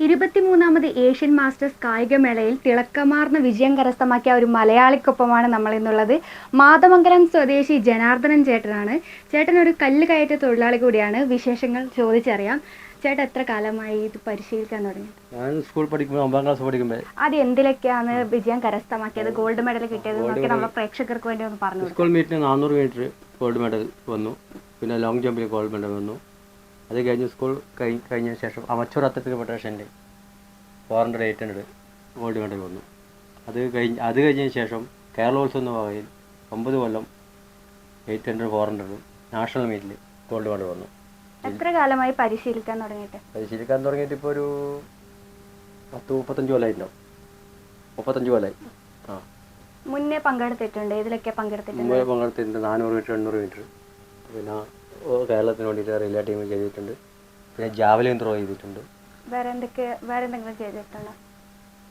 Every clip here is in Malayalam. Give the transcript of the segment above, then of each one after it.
ഇരുപത്തിമൂന്നാമത് ഏഷ്യൻ മാസ്റ്റേഴ്സ് കായികമേളയിൽ തിളക്കമാർന്ന വിജയം കരസ്ഥമാക്കിയ ഒരു മലയാളിക്കൊപ്പമാണ് നമ്മൾ ഇന്നുള്ളത് മാതമംഗലം സ്വദേശി ജനാർദ്ദനൻ ചേട്ടനാണ്. ചേട്ടൻ ഒരു കല്ല് കയറ്റ തൊഴിലാളി കൂടിയാണ്. വിശേഷങ്ങൾ ചോദിച്ചറിയാം. ചേട്ടൻ എത്ര കാലമായി ഇത് പരിശീലിക്കാൻ തുടങ്ങി? ഞാൻ സ്കൂൾ പഠിക്കുമ്പോൾ ഒമ്പതാം ക്ലാസ് പഠിക്കുമ്പോൾ അത് എന്തിലൊക്കെയാണ് വിജയം കരസ്ഥമാക്കിയത്? ഗോൾഡ് മെഡൽ കിട്ടിയത് എന്നൊക്കെ നമ്മുടെ പ്രേക്ഷകർക്ക് വേണ്ടി ഒന്ന് പറഞ്ഞു സ്കൂൾ മീറ്റിന് നാനൂറ് മീറ്റർ ഗോൾഡ് മെഡൽ വന്നു. പിന്നെ ലോങ് ജമ്പിൽ ഗോൾഡ് മെഡൽ വന്നു. അത് കഴിഞ്ഞ് സ്കൂൾ കഴി കഴിഞ്ഞ ശേഷം അമച്ചൂർ അത്ലറ്റിക് ഫെഡറേഷന്റെ four hundred eight hundred gold medal വന്നു. അത് കഴിഞ്ഞ് അത് കഴിഞ്ഞതിന് ശേഷം കേരളോത്സവം എന്ന വകയിൽ ഒമ്പത് കൊല്ലം eight hundred four hundred national മീറ്റിൽ ഗോൾഡ് മെഡൽ വന്നു. എത്ര കാലമായി പരിശീലിക്കാൻ തുടങ്ങിയിട്ട്? പരിശീലിക്കാൻ തുടങ്ങിയിട്ട് ഇപ്പോൾ ഒരു പത്ത് മുപ്പത്തഞ്ച് കൊല്ലമായിട്ടുണ്ടാവും മുപ്പത്തഞ്ച് കൊല്ലമായി ആ. മുന്നേ പങ്കെടുത്തിട്ടുണ്ട്. ഇതിലൊക്കെ പങ്കെടുത്തിട്ടുണ്ട്? മുമ്പേ പങ്കെടുത്തിട്ടുണ്ട്. നാനൂറ് മീറ്റർ എണ്ണൂറ് മീറ്റർ. പിന്നെ കേരളത്തിന് വേണ്ടിയിട്ട് റിലേ ടീമിൽ ചെയ്തിട്ടുണ്ട് പിന്നെ ജാവലിൻ ത്രോ ചെയ്തിട്ടുണ്ട് വേറെ എന്തൊക്കെ വേറെ എന്തെങ്കിലും ചെയ്തിട്ടുണ്ടോ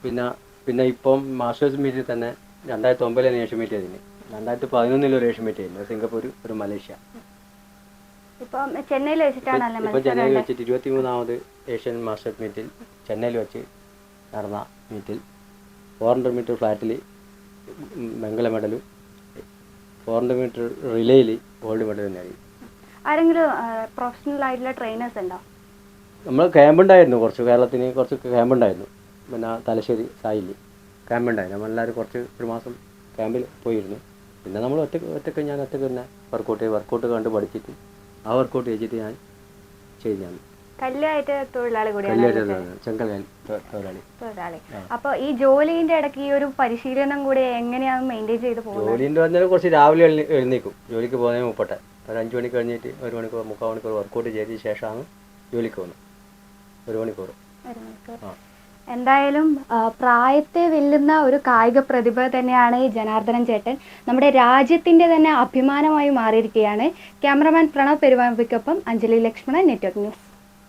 പിന്നെ പിന്നെ ഇപ്പം മാസ്റ്റേഴ്സ് മീറ്റിൽ തന്നെ രണ്ടായിരത്തി ഒമ്പതിലാണ് ഏഷ്യൻ മീറ്റ് ചെയ്തിന് രണ്ടായിരത്തി പതിനൊന്നിൽ ഒരു ഏഷ്യൻ മീറ്റ് ചെയ്തിരുന്നു സിംഗപ്പൂർ ഒരു മലേഷ്യ. ഇപ്പം ചെന്നൈയിൽ വെച്ചിട്ടാണല്ലേ ഇപ്പം ചെന്നൈയിൽ വെച്ചിട്ട് ഇരുപത്തി മൂന്നാമത് ഏഷ്യൻ മാസ്റ്റേഴ്സ് മീറ്റിൽ ചെന്നൈയിൽ വെച്ച് നടന്ന മീറ്റിൽ ഫോർ ഹൺഡ്രഡ് മീറ്റർ ഫ്ലാറ്റിൽ വെങ്കല മെഡലും ഫോർ ഹൺഡ്രഡ് മീറ്റർ റിലേയിൽ ഗോൾഡ് മെഡലും നേടി. ആരെങ്കിലും പ്രൊഫഷണൽ ആയിട്ടുള്ള ട്രെയിനേഴ്സ് ഉണ്ടോ? നമ്മൾ ക്യാമ്പ് ഉണ്ടായിരുന്നു കുറച്ച് കേരളത്തിന് കുറച്ച് ക്യാമ്പുണ്ടായിരുന്നു പിന്നെ തലശ്ശേരി സായിൽ ക്യാമ്പുണ്ടായിരുന്നു നമ്മളെല്ലാവരും കുറച്ച് ഒരു മാസം ക്യാമ്പിൽ പോയിരുന്നു. പിന്നെ നമ്മൾ ഒറ്റയ്ക്ക് ഒറ്റയ്ക്ക് ഞാൻ ഒറ്റയ്ക്ക് തന്നെ വർക്കൗട്ട് വർക്കൗട്ട് കണ്ട് പഠിച്ചിട്ട് ആ വർക്കൗട്ട് ചെയ്തിട്ട് ഞാൻ ചെയ്താണ് കല്യായിട്ട് തൊഴിലാളി കൂടിയാണ് തൊഴിലാളി ഈ ജോലിന്റെ ഇടയ്ക്ക് ഈ ഒരു പരിശീലനം കൂടി എങ്ങനെയാണ് മെയിന്റെയിൻ ചെയ്ത് പോകുന്നത്? ജോലിന്റെ വന്നാൽ കുറച്ച് രാവിലെ എഴുന്നേ- എഴുന്നേക്കും. ജോലിക്ക് പോകുന്നതിന് മുപ്പട്ടെ ഒരു അഞ്ച് മണി കഴിഞ്ഞിട്ട് ഒരു മണിക്കൂർ മുക്കാൽ മണിക്കൂർ വർക്കൗട്ട് ചെയ്ത ശേഷമാണ് ജോലിക്ക് പോകുന്നത്. ഒരു മണിക്കൂർ. ആ. എന്തായാലും പ്രായത്തെ വെല്ലുന്ന ഒരു കായിക പ്രതിഭ തന്നെയാണ് ഈ ജനാർദ്ദനൻ ചേട്ടൻ. നമ്മുടെ രാജ്യത്തിന്റെ തന്നെ അഭിമാനമായി മാറിയിരിക്കുകയാണ്. ക്യാമറമാൻ പ്രണവ് പെരുവാമ്പിക്കൊപ്പം അഞ്ജലി ലക്ഷ്മണൻ നെറ്റ്വർക്ക് ന്യൂസ്.